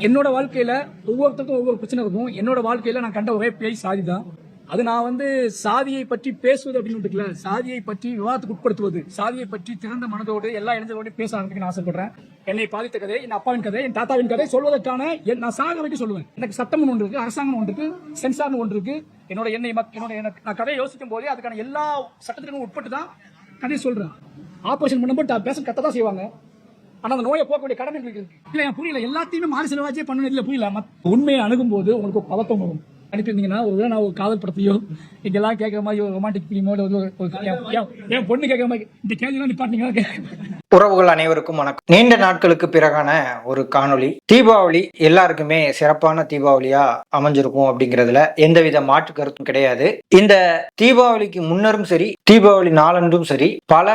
என்னோட வாழ்க்கையில ஒவ்வொருத்தருக்கும் ஒவ்வொரு பிரச்சனை இருக்கும். என்னோட வாழ்க்கையில நான் கண்ட ஒரே பேய் சாதி தான் அது நான் வந்து சாதியை பற்றி பேசுவது அப்படின்னு இருக்குல்ல சாதியை பற்றி விவாதத்துக்கு உட்படுத்துவது. சாதியை பற்றி திறந்த மனதோடு எல்லா இளைஞர்களோடு பேச ஆரம்பிக்க நான் ஆசைப்படுறேன். என்னை பாதித்த கதை என் அப்பாவின் கதை என் தாத்தாவின் கதை சொல்வதற்கான என் நான் சாக வரைக்கும் சொல்லுவேன். எனக்கு சட்டம் ஒன்று இருக்கு அரசாங்கம் ஒன்று இருக்கு சென்சார்னு ஒன்று இருக்கு. என்னோட என்னை மக்- என்னோட எனக்கு நான் கதையை யோசிக்கும் போதே அதுக்கான எல்லா சட்டத்திற்கும் உட்பட்டு தான் கதையை சொல்றேன். ஆபரேஷன் பண்ணும்போது பேச கத்த தான் செய்வாங்க. ஆனா அந்த நோயை போகக்கூடிய கடன் எங்களுக்கு இருக்கு. இல்ல புரியல. எல்லாத்தையுமே மாறி செலவாச்சே பண்ணணும். புரியல. உண்மையை அணுகும் போது உங்களுக்கு பதத்தம் வரும். அனுப்பியிருந்தீங்கன்னா ஒரு நான் ஒரு காதல் படத்தையோ இங்கெல்லாம் கேட்குற மாதிரி ஒரு ரொமான்டிக் ஃபிலிமோ இல்லை ஒரு என்- பொண்ணு கேட்குற மாதிரி இந்த கேள்வியெல்லாம் நிப்பாட்டிங்கன்னா கேட்க உறவுகள் அனைவருக்கும் வணக்கம். நீண்ட நாட்களுக்கு பிறகான ஒரு காணொளி. தீபாவளி எல்லாருக்குமே சிறப்பான தீபாவளியா அமைஞ்சிருக்கும் அப்படிங்கிறதுல எந்தவித மாற்று கருத்தும் கிடையாது. இந்த தீபாவளிக்கு முன்னரும் சரி தீபாவளி நாளன்றும் சரி பல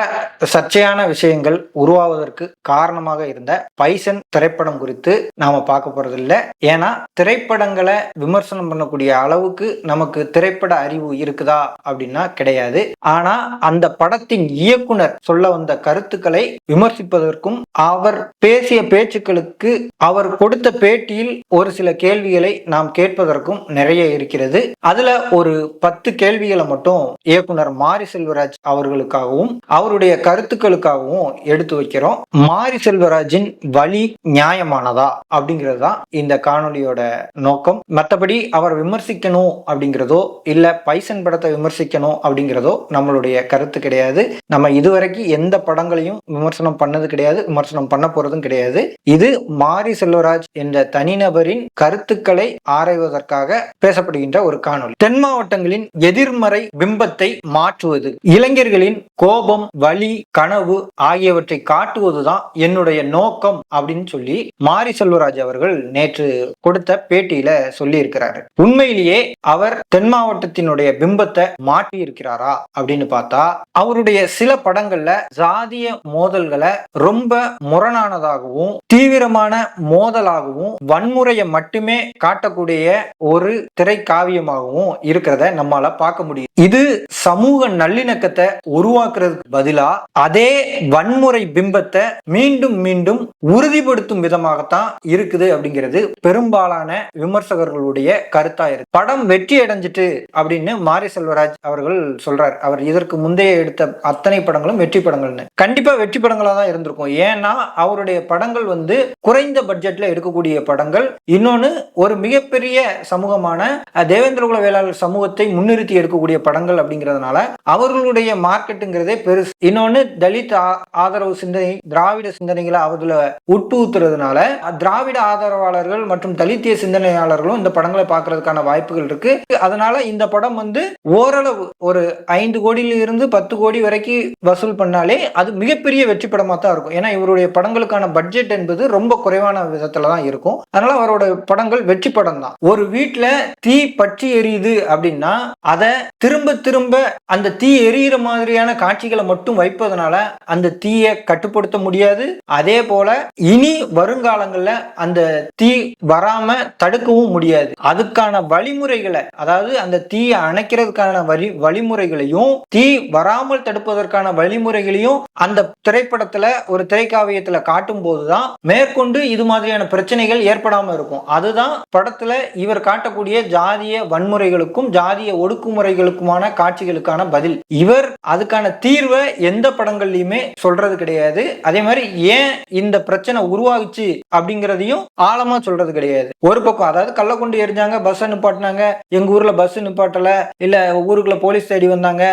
சர்ச்சையான விஷயங்கள் உருவாவதற்கு காரணமாக இருந்த பைசன் திரைப்படம் குறித்து நாம பார்க்க போறது இல்ல ஏன்னா திரைப்படங்களை விமர்சனம் பண்ணக்கூடிய அளவுக்கு நமக்கு திரைப்பட அறிவு இருக்குதா அப்படின்னா கிடையாது. ஆனா அந்த படத்தின் இயக்குனர் சொல்ல வந்த கருத்துக்களை விமர்சிப்பதற்கும் அவர் பேசிய பேச்சுக்களுக்கு அவர் கொடுத்த பேட்டியில் ஒரு சில கேள்விகளை நாம் கேட்பதற்கும் நிறைய இருக்கிறது. அதுல ஒரு பத்து கேள்விகளை மட்டும் இயக்குனர் மாரி செல்வராஜ் அவர்களுக்காகவும் அவருடைய கருத்துக்களுக்காகவும் எடுத்து வைக்கிறோம். மாரி செல்வராஜின் வழி நியாயமானதா அப்படிங்கிறது தான் இந்த காணொலியோட நோக்கம். மற்றபடி அவர் விமர்சிக்கணும் அப்படிங்கிறதோ இல்ல பைசன் படத்தை விமர்சிக்கணும் அப்படிங்கிறதோ நம்மளுடைய கருத்து கிடையாது. நம்ம இதுவரைக்கும் எந்த படங்களையும் விமர்சனம் பண்ணது கிடையாது விமர்சனம் பண்ண போறதும் கிடையாது. இது மாரி செல்வராஜ் என்ற தனிநபரின் கருத்துக்களை ஆராய்வதற்காக பேசப்படுகின்ற ஒரு காணொளி. தென் மாவட்டங்களின் எதிர்மறை பிம்பத்தை மாற்றுவது இளைஞர்களின் கோபம் வலி கனவு ஆகியவற்றை காட்டுவதுதான் என்னுடைய நோக்கம் அப்படின்னு சொல்லி மாரி செல்வராஜ் அவர்கள் நேற்று கொடுத்த பேட்டியில சொல்லி இருக்கிறாரு உண்மையிலேயே அவர் தென் மாவட்டத்தினுடைய பிம்பத்தை மாற்றி இருக்கிறாரா அப்படின்னு பார்த்தா அவருடைய சில படங்கள்ல ஜாதிய மோதல்களை ரொம்ப முரணானதாகவும் தீவிரமான மோதலாகவும் வன்முறையை மட்டுமே காட்டக்கூடிய ஒரு திரைக்காவியமாகவும் இருக்கிறத நம்மால பார்க்க முடியும் இது சமூக நல்லிணக்கத்தை உருவாக்குறதுக்கு பதிலா அதே வன்முறை பிம்பத்தை மீண்டும் மீண்டும் உறுதிப்படுத்தும் விதமாகத்தான் இருக்குது அப்படிங்கிறது பெரும்பாலான விமர்சகர்களுடைய கருத்தா இருக்கு படம் வெற்றி அடைஞ்சிட்டு அப்படின்னு மாரி செல்வராஜ் அவர்கள் சொல்றார். அவர் இதற்கு முந்தைய எடுத்த அத்தனை படங்களும் வெற்றி படங்கள்னு. கண்டிப்பா வெற்றி படங்களா தான் இருந்திருக்கும். ஏன்னா அவருடைய படங்கள் வந்து குறைந்த பட்ஜெட்ல எடுக்கக்கூடிய படங்கள். இன்னொன்னு ஒரு மிகப்பெரிய சமூகமான தேவேந்திரகுல வேளாளர் சமூகத்தை முன்னிறுத்தி எடுக்கக்கூடிய படங்கள் அப்படிங்கிறதுனால அவர்களுடைய மார்க்கெட்டுங்கிறதே பெருசு. இன்னொன்னு தலித் ஆதரவு சிந்தனை திராவிட சிந்தனைகளை அதுல உட்புகுத்துறதுனால திராவிட ஆதரவாளர்கள் மற்றும் தலித்திய சிந்தனையாளர்களும் இந்த படங்களை பார்க்கறதுக்கான வாய்ப்புகள் இருக்கு. அதனால இந்த படம் வந்து ஓரளவு ஒரு ஐந்து கோடியில இருந்து பத்து கோடி வரைக்கும் வசூல் பண்ணாலே அது மிகப்பெரிய வெற்றி படமா தான் இருக்கும். ஏன்னா இவருடைய படங்களுக்கான பட்ஜெட் என்பது ரொம்ப குறைவான விதத்துல தான் இருக்கும். அதனால அவரோட படங்கள் வெற்றி படம் தான். ஒரு வீட்டுல தீ பற்றி எரியுது அப்படின்னா அதை திரும்ப திரும்ப அந்த தீ எரியிற மாதிரியான காட்சிகளை மட்டும் வைப்பதனால அந்த தீயை கட்டுப்படுத்த முடியாது. அதே போல இனி வருங்காலங்கள்ல அந்த தீ வராம தடுக்கவும் முடியாது. அதுக்கான வழிமுறைகளை அதாவது அந்த தீயை அணைக்கிறதுக்கான வழி வழிமுறைகளையும் தீ வராமல் தடுப்பதற்கான வழிமுறைகளையும் அந்த திரைப்படத்துல ஒரு திரைக்காவியத்துல காட்டும் போதுதான் மேற்கொண்டு இது மாதிரியான பிரச்சனைகள் ஏற்படாம இருக்கும். அதுதான் படத்துல இவர் காட்டக்கூடிய ஜாதிய வன்முறைகளுக்கும் ஜாதிய ஒடுக்குமுறைகளுக்கும் கேள்விகளுக்குமான காட்சிகளுக்கான பதில். இவர் அதுக்கான தீர்வை எந்த படங்கள்லயுமே சொல்றது கிடையாது. அதே மாதிரி ஏன் இந்த பிரச்சனை உருவாகுச்சு அப்படிங்கிறதையும் ஆழமா சொல்றது கிடையாது. ஒரு பக்கம் அதாவது கள்ளக்குண்டு எரிஞ்சாங்க பஸ் நிப்பாட்டினாங்க. எங்க ஊர்ல பஸ் நிப்பாட்டல இல்ல ஊருக்குள்ள போலீஸ் தேடி வந்தாங்க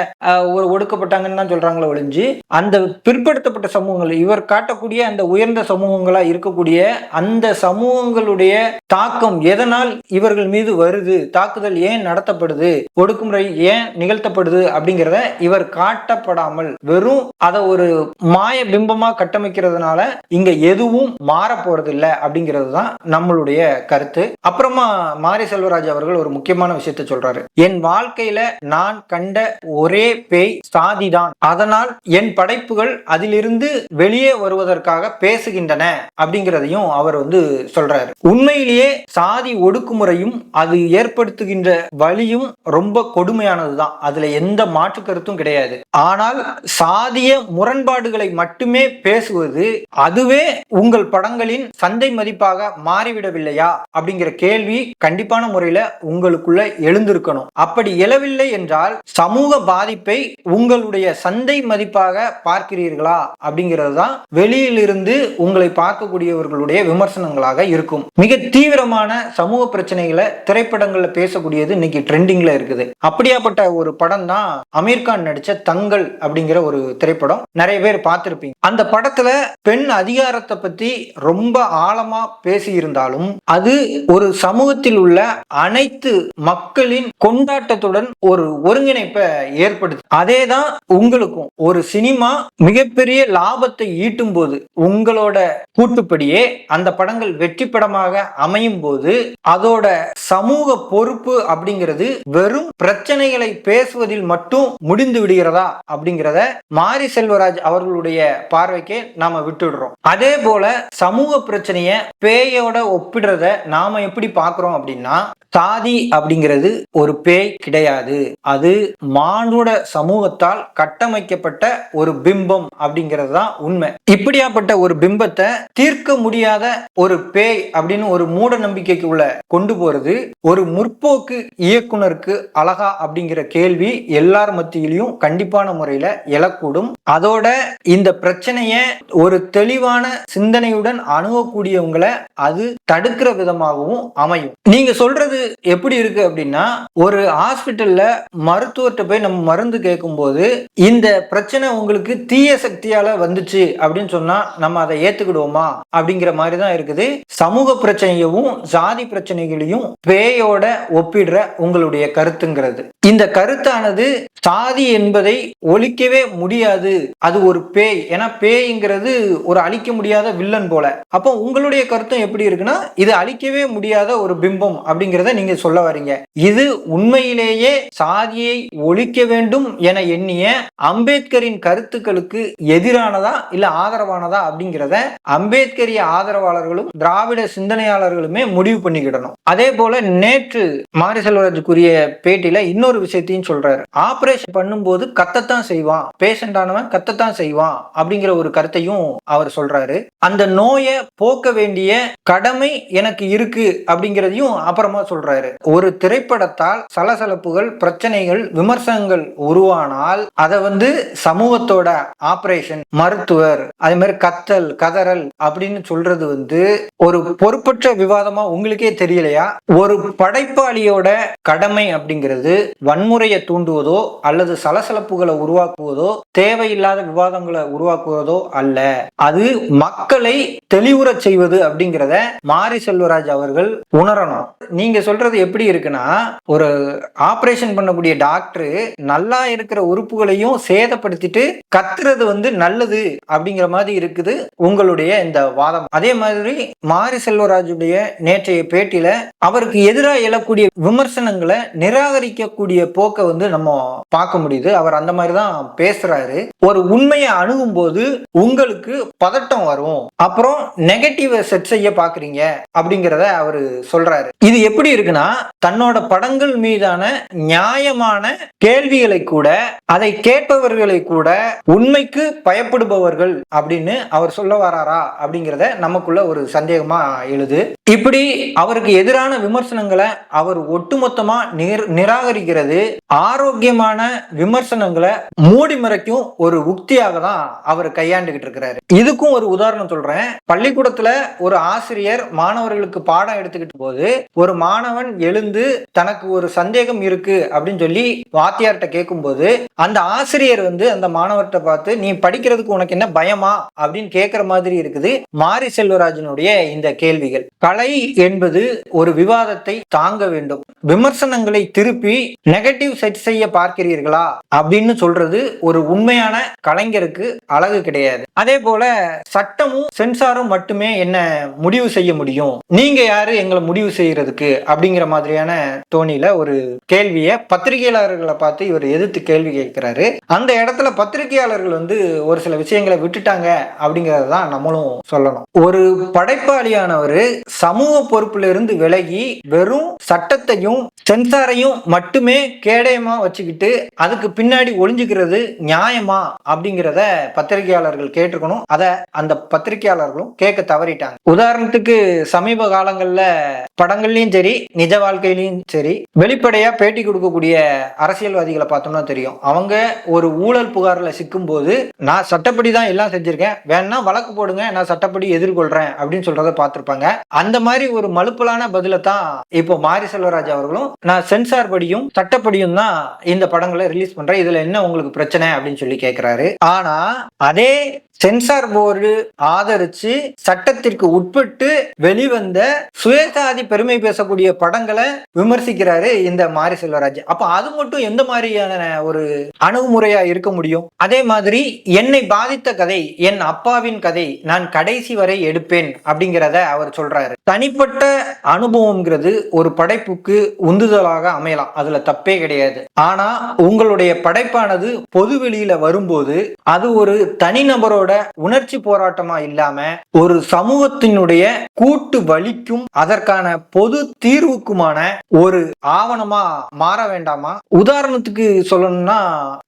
ஒரு ஒடுக்கப்பட்டாங்கன்னு தான் சொல்றாங்களே ஒழிஞ்சு அந்த பிற்படுத்தப்பட்ட சமூகங்கள் இவர் காட்டக்கூடிய அந்த உயர்ந்த சமூகங்களா இருக்கக்கூடிய அந்த சமூகங்களுடைய தாக்கம் எதனால் இவர்கள் மீது வருது தாக்குதல் ஏன் நடத்தப்படுது ஒடுக்குமுறை ஏன் நிகழ்த்தப்படுது அப்படிங்கிறத இவர் காட்டப்படாமல் வெறும் அதை ஒரு மாய பிம்பமா கட்டமைக்கிறதுனால இங்க எதுவும் மாற போறது இல்ல அப்படிங்கிறது தான் நம்மளுடைய கருத்து. அப்புறமா மாரி செல்வராஜ் அவர்கள் ஒரு முக்கியமான விஷயத்தை சொல்றாரு. என் வாழ்க்கையில நான் கண்ட ஒரே பேய் சாதிதான். அதனால் என் படைப்புகள் அதிலிருந்து வெளியே வருவதற்காக பேசுகின்றன அப்படிங்கிறதையும் அவர் வந்து சொல்றாரு. உண்மையிலேயே சாதி ஒடுக்குமுறையும் அது ஏற்படுத்துகின்ற வழியும் ரொம்ப உண்மையானதுதான். அதுல எந்த மாற்று கருத்தும் கிடையாது. ஆனால் சாதிய முரண்பாடுகளை மட்டுமே பேசுவது அதுவே உங்கள் படங்களின் சந்தை மதிப்பாக மாறிவிடவில்லையா? அப்படிங்கிற கேள்வி கண்டிப்பான முறையில உங்களுக்குள்ள எழுந்திருக்கணும். அப்படி எழவில்லை என்றால் சமூக பாதிப்பை உங்களுடைய சந்தை மதிப்பாக பார்க்கிறீர்களா? அப்படிங்கிறது தான் வெளியிலிருந்து உங்களை பார்க்கக்கூடியவர்களுடைய விமர்சனங்களாக இருக்கும். மிக தீவிரமான சமூக பிரச்சனைகளை திரைப்படங்கள்ல பேசக்கூடியது இன்னைக்கு ட்ரெண்டிங்ல இருக்குது. அப்படியா அப்படியாப்பட்ட ஒரு படம் தான் அமீர்கான் நடிச்ச தங்கள் அப்படிங்கிற ஒரு திரைப்படம். நிறைய பேர் பார்த்திருப்பீங்க. அந்த படத்துல பெண் அதிகாரத்தை பத்தி ரொம்ப ஆழமா பேசி இருந்தாலும் அது ஒரு சமூகத்தில் உள்ள அனைத்து மக்களின் கொண்டாட்டத்துடன் ஒரு ஒருங்கிணைப்பை ஏற்படுது அதே தான் உங்களுக்கும். ஒரு சினிமா மிகப்பெரிய லாபத்தை ஈட்டும் போது உங்களோட கூட்டுப்படியே அந்த படங்கள் வெற்றி படமாக அமையும் போது அதோட சமூக பொறுப்பு அப்படிங்கிறது வெறும் பிரச்சனை பிரச்சனைகளை பேசுவதில் மட்டும் முடிந்து விடுகிறதா அப்படிங்கிறத மாரி செல்வராஜ் அவர்களுடைய பார்வைக்கு நாம விட்டுடுறோம். அதே போல சமூக பிரச்சனைய பேயோட ஒப்பிடுறத நாம எப்படி பாக்குறோம் அப்படின்னா சாதி அப்படிங்கிறது ஒரு பேய் கிடையாது. அது மானுட சமூகத்தால் கட்டமைக்கப்பட்ட ஒரு பிம்பம் அப்படிங்கிறது தான் உண்மை. இப்படியாப்பட்ட ஒரு பிம்பத்தை தீர்க்க முடியாத ஒரு பேய் அப்படின்னு ஒரு மூட நம்பிக்கைக்கு உள்ள கொண்டு போறது ஒரு முற்போக்கு இயக்குனருக்கு அழகா அப்படி அப்படிங்கிற கேள்வி எல்லார் மத்தியிலையும் கண்டிப்பான முறையில எழக்கூடும். அதோட இந்த பிரச்சனைய ஒரு தெளிவான சிந்தனையுடன் அணுகக்கூடியவங்களை அது தடுக்கிற விதமாகவும் அமையும். நீங்க சொல்றது எப்படி இருக்கு அப்படின்னா ஒரு ஹாஸ்பிட்டல்ல மருத்துவர்கிட்ட போய் நம்ம மருந்து கேட்கும்போது இந்த பிரச்சனை உங்களுக்கு தீய சக்தியால வந்துச்சு அப்படின்னு சொன்னா நம்ம அதை ஏத்துக்கிடுவோமா? அப்படிங்கிற மாதிரி தான் இருக்குது. சமூக பிரச்சனையவும் ஜாதி பிரச்சனைகளையும் பேயோட ஒப்பிடுற உங்களுடைய கருத்துங்கிறது. இந்த கருத்தானது சாதி என்பதை ஒழிக்கவே முடியாது. அது ஒரு பேய். ஏன்னா பேய்ங்கிறது ஒரு அழிக்க முடியாத வில்லன் போல. அப்போ உங்களுடைய கருத்தும் எப்படி இருக்குன்னா இது அழிக்கவே முடியாத ஒரு பிம்பம் அப்படிங்கிறத நீங்க சொல்ல வரீங்க. இது உண்மையிலேயே சாதியை ஒழிக்க வேண்டும் என எண்ணிய அம்பேத்கரின் கருத்துக்களுக்கு எதிரானதா இல்ல ஆதரவானதா அப்படிங்கிறத அம்பேத்கரிய ஆதரவாளர்களும் திராவிட சிந்தனையாளர்களுமே முடிவு பண்ணிக்கிடணும். அதே போல நேற்று மாரி செல்வராஜ் கூறிய பேட்டியில இன்னொரு விஷயத்தையும் சொல்றாரு. ஆபரேஷன் பண்ணும்போது கத்தத்தான் செய்வான். பேஷண்ட் ஆனவன் கத்தத்தான் செய்வான் அப்படிங்கிற ஒரு கருத்தையும் அவர் சொல்றாரு. அந்த நோயை போக்க வேண்டிய கடமை எனக்கு இருக்கு அப்படிங்கிறதையும் அப்புறமா சொல்றாரு. ஒரு திரைப்படத்தால் சலசலப்புகள் பிரச்சனைகள் விமர்சனங்கள் உருவானால் அதை வந்து சமூகத்தோட ஆபரேஷன் மருத்துவர் அதே மாதிரி கத்தல் கதறல் அப்படின்னு சொல்றது வந்து ஒரு பொறுப்பற்ற விவாதமா உங்களுக்கே தெரியலையா? ஒரு படைப்பாளியோட கடமை அப்படிங்கிறது வன்முறையை தூண்டுவதோ அல்லது சலசலப்புகளை உருவாக்குவதோ தேவையில்லாத விவாதங்களை உருவாக்குவதோ அல்ல. அது மக்களை தெளிவுறச் செய்வது அப்படிங்கிறத மாரி செல்வராஜ் அவர்கள் உணரணும். நீங்க சொல்றது எப்படி இருக்குன்னா ஒரு ஆபரேஷன் பண்ணக்கூடிய டாக்டர் நல்லா இருக்கிற உறுப்புகளையும் சேதப்படுத்திட்டு கத்துறது வந்து நல்லது அப்படிங்கிற மாதிரி இருக்குது உங்களுடைய இந்த வாதம். அதே மாதிரி மாரி செல்வராஜுடைய நேற்றைய பேட்டியில அவருக்கு எதிராக எழக்கூடிய விமர்சனங்களை நிராகரிக்கக்கூடிய போக்கை வந்து நம்ம பார்க்க முடியுது. அவர் அந்த மாதிரி தான் பேசுறாரு. ஒரு உண்மையை அணுகும் போது உங்களுக்கு பதட்டம் வரும். அப்புறம் நெகட்டிவ் செட் செய்ய பாக்குறீங்க அப்படிங்கிறத அவர் சொல்றாரு. இது எப்படி இருக்குன்னா தன்னோட படங்கள் மீதான நியாயமான கேள்விகளை கூட அதை கேட்பவர்களை கூட உண்மைக்கு பயப்படுபவர்கள் அப்படின்னு அவர் சொல்ல வராரா அப்படிங்கிறத நமக்குள்ள ஒரு சந்தேகமா எழுது. இப்படி அவருக்கு எதிரான விமர்சனங்களை அவர் ஒட்டுமொத்தமா நிராகரிக்கிறார் அப்படிங்கிறது ஆரோக்கியமான விமர்சனங்களை மூடி மறைக்கும் ஒரு உக்தியாக தான் அவர் கையாண்டுகிட்டு இருக்கிறாரு. இதுக்கும் ஒரு உதாரணம் சொல்றேன். பள்ளிக்கூடத்துல ஒரு ஆசிரியர் மாணவர்களுக்கு பாடம் எடுத்துக்கிட்டு போது ஒரு மாணவன் எழுந்து தனக்கு ஒரு சந்தேகம் இருக்கு அப்படின்னு சொல்லி வாத்தியார்கிட்ட கேட்கும்போது அந்த ஆசிரியர் வந்து அந்த மாணவர்கிட்ட பார்த்து நீ படிக்கிறதுக்கு உனக்கு என்ன பயமா? அப்படின்னு கேட்கிற மாதிரி இருக்குது. மாரி செல்வராஜனுடைய இந்த கேள்விகள். கலை என்பது ஒரு விவாதத்தை தாங்க வேண்டும். விமர்சனங்களை திருப்பி நெகட்டிவ் செட் செய்ய பார்க்கிறீர்களா? அப்படின்னு சொல்றது ஒரு உண்மையான கலைஞருக்கு அழகு கிடையாது. அதே போல சட்டமும் சென்சாரும் மட்டுமே என்ன முடிவு செய்ய முடியும்? நீங்க யாரு? எங்களை முடிவு செய்யறதுக்கு? அப்படிங்கிற மாதிரியான தோணியில ஒரு கேள்வியை பத்திரிகையாளர்களை பார்த்து இவர் எதிர்த்து கேள்வி கேட்கிறாரு. அந்த இடத்துல பத்திரிகையாளர்கள் வந்து ஒரு சில விஷயங்களை விட்டுட்டாங்க அப்படிங்கறத தான் நம்மளும் சொல்லணும். ஒரு படைப்பாளியானவர் சமூக பொறுப்புல இருந்து விலகி வெறும் சட்டத்தையும் சென்சாரையும் மட்டுமே கேடயமா வச்சுக்கிட்டு அதுக்கு பின்னாடி ஒளிஞ்சுக்கிறது நியாயமா அப்படிங்கிறத பத்திரிகையாளர்கள் கேட்டிருக்கணும். அதை அந்த பத்திரிகையாளர்களும் கேட்க தவறிட்டாங்க. உதாரணத்துக்கு சமீப காலங்கள்ல படங்கள்லயும் சரி நிஜ வாழ்க்கையிலயும் சரி வெளிப்படையா பேட்டி கொடுக்கக்கூடிய அரசியல்வாதிகளை பார்த்தோம்னா தெரியும். அவங்க ஒரு ஊழல் புகார்ல சிக்கும் போது நான் சட்டப்படி தான் எல்லாம் செஞ்சிருக்கேன். வேணா வழக்கு போடுங்க. நான் சட்டப்படி எதிர்கொள்றேன். அப்படின்னு சொல்றத பார்த்திருப்பாங்க. அந்த மாதிரி ஒரு மலுப்பலான பதில தான் இப்போ மாரி செல்வராஜ் அவர்களும் நான் சென்சார் படியும் சட்ட சட்டப்படியும் தான் இந்த படங்களை ரிலீஸ் பண்றேன். இதுல என்ன உங்களுக்கு பிரச்சனை அப்படின்னு சொல்லி கேட்கிறாரு ஆனா அதே சென்சார் போர்டு ஆதரிச்சு சட்டத்திற்கு உட்பட்டு வெளிவந்த சுயசாதி பெருமை பேசக்கூடிய படங்களை விமர்சிக்கிறாரு இந்த மாரி செல்வராஜ். அப்ப அது மட்டும் எந்த மாதிரியான ஒரு அணுகுமுறையா இருக்க முடியும்? அதே மாதிரி என்னை பாதித்த கதை என் அப்பாவின் கதை நான் கடைசி வரை எடுப்பேன் அப்படிங்கிறத அவர் சொல்றாரு. தனிப்பட்ட அனுபவம்ங்கிறது ஒரு படைப்புக்கு உந்துதலாக அமையலாம். அதுல தப்பே கிடையாது. ஆனா உங்களுடைய படைப்பானது பொது வெளியில வரும்போது அது ஒரு தனிநபரோட உணர்ச்சி போராட்டமா இல்லாம ஒரு சமூகத்தினுடைய கூட்டு வலிக்கும் அதற்கான பொது தீர்வுக்குமான ஒரு ஆவணமா மாற வேண்டாமா? உதாரணத்துக்கு சொல்லணும்னா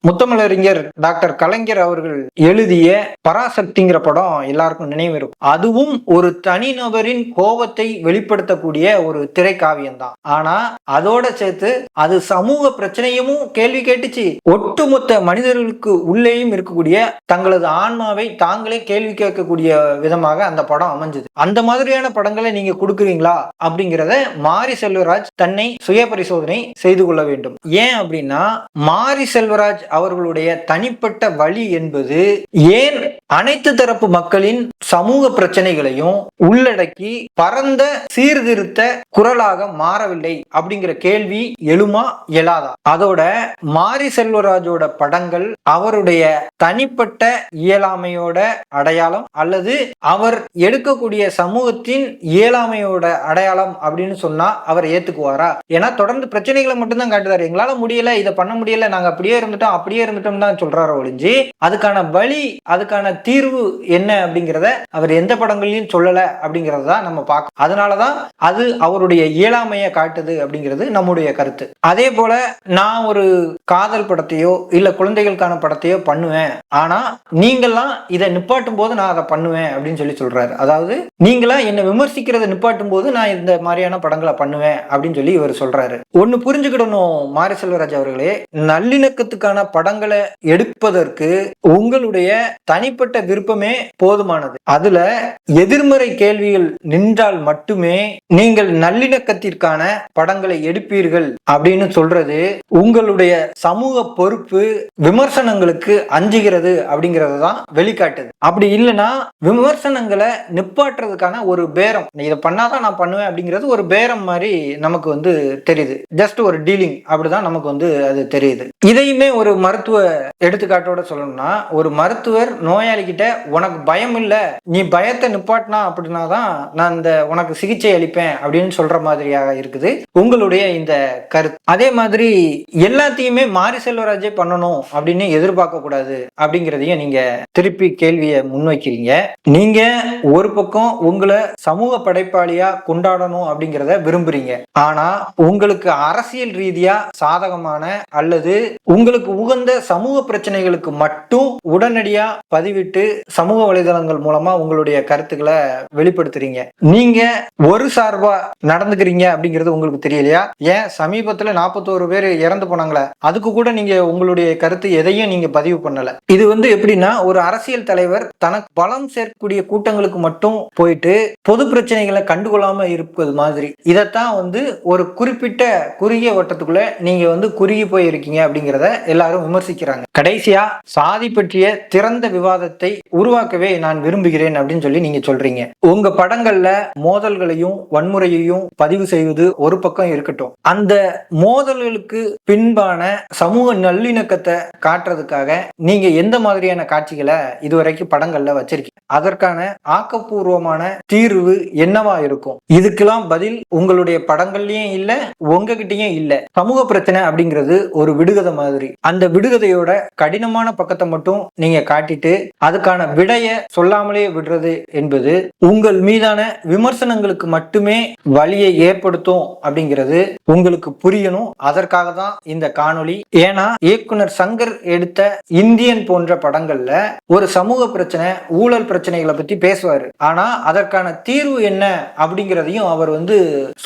முத்தமிழறிஞர் டாக்டர் கலைஞர் அவர்கள் எழுதிய பராசக்திங்கிற படம் எல்லாருக்கும் நினைவு இருக்கும். அதுவும் ஒரு தனிநபரின் கோபத்தை வெளிப்படுத்தக்கூடிய ஒரு திரைக்காவியம் தான் ஆனா அதோட சேர்த்து அது சமூக பிரச்சனையும் கேள்வி கேட்டுச்சு. ஒட்டுமொத்த மனிதர்களுக்கு உள்ளேயும் இருக்கக்கூடிய தங்களது ஆன்மாவை தாங்களே கேள்வி கேட்கக்கூடிய விதமாக அந்த படம் அமைஞ்சது. அந்த மாதிரியான படங்களை நீங்க கொடுக்குறீங்களா? அப்படிங்கிறத மாரி செல்வராஜ் தன்னை சுய பரிசோதனை செய்து கொள்ள வேண்டும். ஏன் அப்படின்னா மாரி செல்வராஜ் அவர்களுடைய தனிப்பட்ட வழி என்பது ஏன் அனைத்து தரப்பு மக்களின் சமூக பிரச்சனைகளையும் உள்ளடக்கி பரந்த சீர்திருத்த குரலாக மாறவில்லை அப்படிங்கிற கேள்வி எழுமா எழாதா அதோட மாரி செல்வராஜோட படங்கள் அவருடைய தனிப்பட்ட இயலாமை இயலாமையோட அடையாளம் அல்லது அவர் எடுக்கக்கூடிய சமூகத்தின் இயலாமையோட அடையாளம் அப்படின்னு சொன்னா அவர் ஏத்துக்குவாரா? ஏன்னா தொடர்ந்து பிரச்சனைகளை மட்டும்தான் காட்டுறாரு. எங்களால முடியல இதை பண்ண முடியல நாங்க அப்படியே இருந்துட்டோம் அப்படியே இருந்துட்டோம் தான் சொல்றாரு ஒழிஞ்சு அதுக்கான வழி அதுக்கான தீர்வு என்ன அப்படிங்கிறத அவர் எந்த படங்கள்லயும் சொல்லல அப்படிங்கிறத தான் நம்ம பார்க்கணும். அதனாலதான் அது அவருடைய இயலாமையை காட்டுது அப்படிங்கிறது நம்முடைய கருத்து. அதே போல நான் ஒரு காதல் படத்தையோ இல்ல குழந்தைகளுக்கான படத்தையோ பண்ணுவேன். ஆனா நீங்கள்லாம் இதை நிப்பாட்டும் போது நான் அதை பண்ணுவேன் அப்படின்னு சொல்லி சொல்றாரு. அதாவது நீங்களா என்னை விமர்சிக்கிறத நிப்பாட்டும் போது நான் இந்த மாதிரியான படங்களை பண்ணுவேன் அப்படின்னு சொல்லி இவர் சொல்றாரு. ஒன்னு புரிஞ்சுக்கிடணும் மாரி செல்வராஜ் அவர்களே. நல்லிணக்கத்துக்கான படங்களை எடுப்பதற்கு உங்களுடைய தனிப்பட்ட விருப்பமே போதுமானது. அதுல எதிர்மறை கேள்விகள் நின்றால் மட்டுமே நீங்கள் நல்லிணக்கத்திற்கான படங்களை எடுப்பீர்கள் அப்படின்னு சொல்றது உங்களுடைய சமூக பொறுப்பு விமர்சனங்களுக்கு அஞ்சுகிறது அப்படிங்கறத தான் வெளிக்காட்டுது. அப்படி இல்லைன்னா விமர்சனங்களை நிப்பாட்டுறதுக்கான ஒரு பேரம். இதை பண்ணாதான் நான் பண்ணுவேன் அப்படிங்கிறது ஒரு பேரம் மாதிரி நமக்கு வந்து தெரியுது. ஜஸ்ட் ஒரு டீலிங் அப்படிதான் நமக்கு வந்து அது தெரியுது. இதையுமே ஒரு மருத்துவ எடுத்துக்காட்டோட சொல்லணும்னா ஒரு மருத்துவர் நோயாளிகிட்ட உனக்கு பயம் இல்லை நீ பயத்தை நிப்பாட்டினா அப்படின்னா தான் நான் இந்த உனக்கு சிகிச்சை அளிப்பேன் அப்படின்னு சொல்ற மாதிரியாக இருக்குது. உங்களுடைய இந்த கருத்து. அதே மாதிரி எல்லாத்தையுமே மாரி செல்வராஜே பண்ணணும் அப்படின்னு எதிர்பார்க்க கூடாது அப்படிங்கிறதையும் நீங்க திருப்பி கேள்வியை முன்வைக்கிறீங்க. நீங்க ஒரு பக்கம் உங்களை சமூக படைப்பாளியா கொண்டாடணும் அப்படிங்கிறத விரும்புறீங்க. ஆனா உங்களுக்கு அரசியல் ரீதியா சாதகமான அல்லது உங்களுக்கு உகந்த சமூக பிரச்சனைகளுக்கு மட்டும் உடனடியா பதிவிட்டு சமூக வலைதளங்கள் மூலமா உங்களுடைய கருத்துக்களை வெளிப்படுத்துறீங்க. நீங்க ஒரு சார்பா நடந்துக்கிறீங்க அப்படிங்கிறது உங்களுக்கு தெரியலையா? ஏன்? சமீபத்துல நாற்பத்தோரு பேர் இறந்து போனாங்களே. அதுக்கு கூட நீங்க உங்களுடைய கருத்து எதையும் நீங்க பதிவு பண்ணல. இது வந்து எப்படின்னா ஒரு அரசியல் தலைவர் தனக்கு பலம் சேர்க்கக்கூடிய கூட்டங்களுக்கு மட்டும் போயிட்டு பொது பிரச்சனைகளை கண்டுகொள்ளாம இருப்பது மாதிரி. இதைத்தான் வந்து ஒரு குறிப்பிட்ட குறுகிய வட்டத்துக்குள்ள நீங்க வந்து குறுகி போயிருக்கீங்க அப்படிங்கிறத எல்லாரும் விமர்சிக்கிறாங்க. கடைசியா சாதி பற்றிய திறந்த விவாதத்தை உருவாக்கவே நான் விரும்புகிறேன் அப்படின்னு சொல்லி நீங்க சொல்றீங்க. உங்க படங்கள்ல மோதல்களையும் வன்முறையையும் பதிவு செய்வது ஒரு பக்கம் இருக்கட்டும். அந்த மோதல்களுக்கு பின்பான சமூக நல்லிணக்கத்தை காட்டுறதுக்காக நீங்க எந்த மாதிரியான காட்சிகளை இதுவரைக்கும் படங்கள்ல வச்சிருக்கீங்க. அதற்கான ஆக்கப்பூர்வமான தீர்வு என்னவா இருக்கும்? இதுக்கெல்லாம் பதில் உங்களுடைய படங்கள்லயும் இல்ல உங்ககிட்டயும் இல்ல. சமூக பிரச்சனை அப்படிங்கிறது ஒரு விடுகதை மாதிரி. அந்த விடுகதையோட கடினமான பக்கத்தை மட்டும் நீங்க காட்டிட்டு அதுக்கான விடைய சொல்லாமலே விடுறது என்பது உங்கள் மீதான விமர்சனங்களுக்கு மட்டுமே வழியை ஏற்படுத்தும் அப்படிங்கிறது உங்களுக்கு புரியணும். அதற்காக தான் இந்த காணொளி. ஏன்னா இயக்குனர் சங்கர் எடுத்த இந்தியன் போன்ற படங்கள்ல ஒரு சமூக பிரச்சனை ஊழல் பிரச்சனை பிரச்சனைகளை பத்தி பேசுவார். ஆனா அதற்கான தீர்வு என்ன அப்படிங்கிறதையும் அவர் வந்து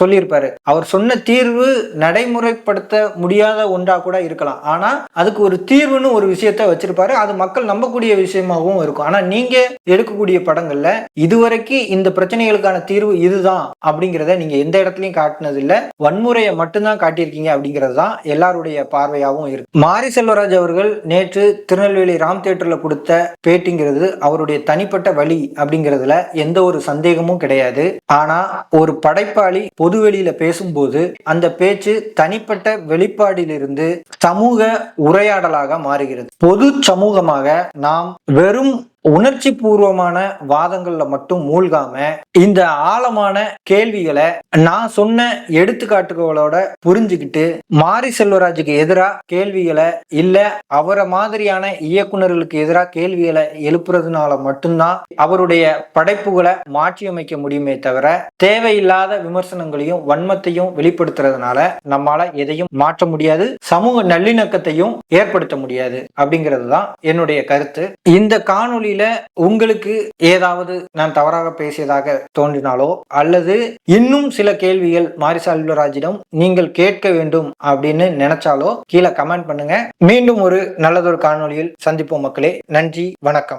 சொல்லியிருப்பாரு. அவர் சொன்ன தீர்வு நடைமுறைப்படுத்த முடியாத ஒன்றா கூட இருக்கலாம். ஆனா அதுக்கு ஒரு தீர்வுன்னு ஒரு விஷயத்த வச்சிருப்பாரு. அது மக்கள் நம்பக்கூடிய விஷயமாகவும் இருக்கும். ஆனா நீங்க எடுக்கக்கூடிய படங்கள்ல இதுவரைக்கும் இந்த பிரச்சனைகளுக்கான தீர்வு இதுதான் அப்படிங்கிறத நீங்க எந்த இடத்துலயும் காட்டினது இல்ல வன்முறையை மட்டும்தான் காட்டியிருக்கீங்க அப்படிங்கிறது தான் எல்லாருடைய பார்வையாகவும் இருக்கு. மாரி செல்வராஜ் அவர்கள் நேற்று திருநெல்வேலி ராம் தியேட்டர்ல கொடுத்த பேட்டிங்கிறது அவருடைய தனிப்பட்ட வழி அப்படிங்கிறதுல எந்த ஒரு சந்தேகமும் கிடையாது. ஆனா ஒரு படைப்பாளி பொதுவெளியில பேசும்போது அந்த பேச்சு தனிப்பட்ட வெளிப்பாடிலிருந்து சமூக உரையாடலாக மாறுகிறது. பொது சமூகமாக நாம் வெறும் உணர்ச்சி பூர்வமான வாதங்கள்ல மட்டும் மூழ்காம இந்த ஆழமான கேள்விகளை நான் சொன்ன எடுத்துக்காட்டுகளோட புரிஞ்சுக்கிட்டு மாரி செல்வராஜுக்கு எதிராக கேள்விகளை இல்ல அவரை மாதிரியான இயக்குனர்களுக்கு எதிராக கேள்விகளை எழுப்புறதுனால மட்டும்தான் அவருடைய படைப்புகளை மாற்றியமைக்க முடியுமே தவிர தேவையில்லாத விமர்சனங்களையும் வன்மத்தையும் வெளிப்படுத்துறதுனால நம்மால எதையும் மாற்ற முடியாது சமூக நல்லிணக்கத்தையும் ஏற்படுத்த முடியாது அப்படிங்கிறது தான் என்னுடைய கருத்து. இந்த காணொலி காணொளியில உங்களுக்கு ஏதாவது நான் தவறாக பேசியதாக தோன்றினாலோ அல்லது இன்னும் சில கேள்விகள் மாரி செல்வராஜிடம் நீங்கள் கேட்க வேண்டும் அப்படின்னு நினைச்சாலோ கீழே கமெண்ட் பண்ணுங்க. மீண்டும் ஒரு நல்லதொரு காணொளியில் சந்திப்போம் மக்களே. நன்றி வணக்கம்.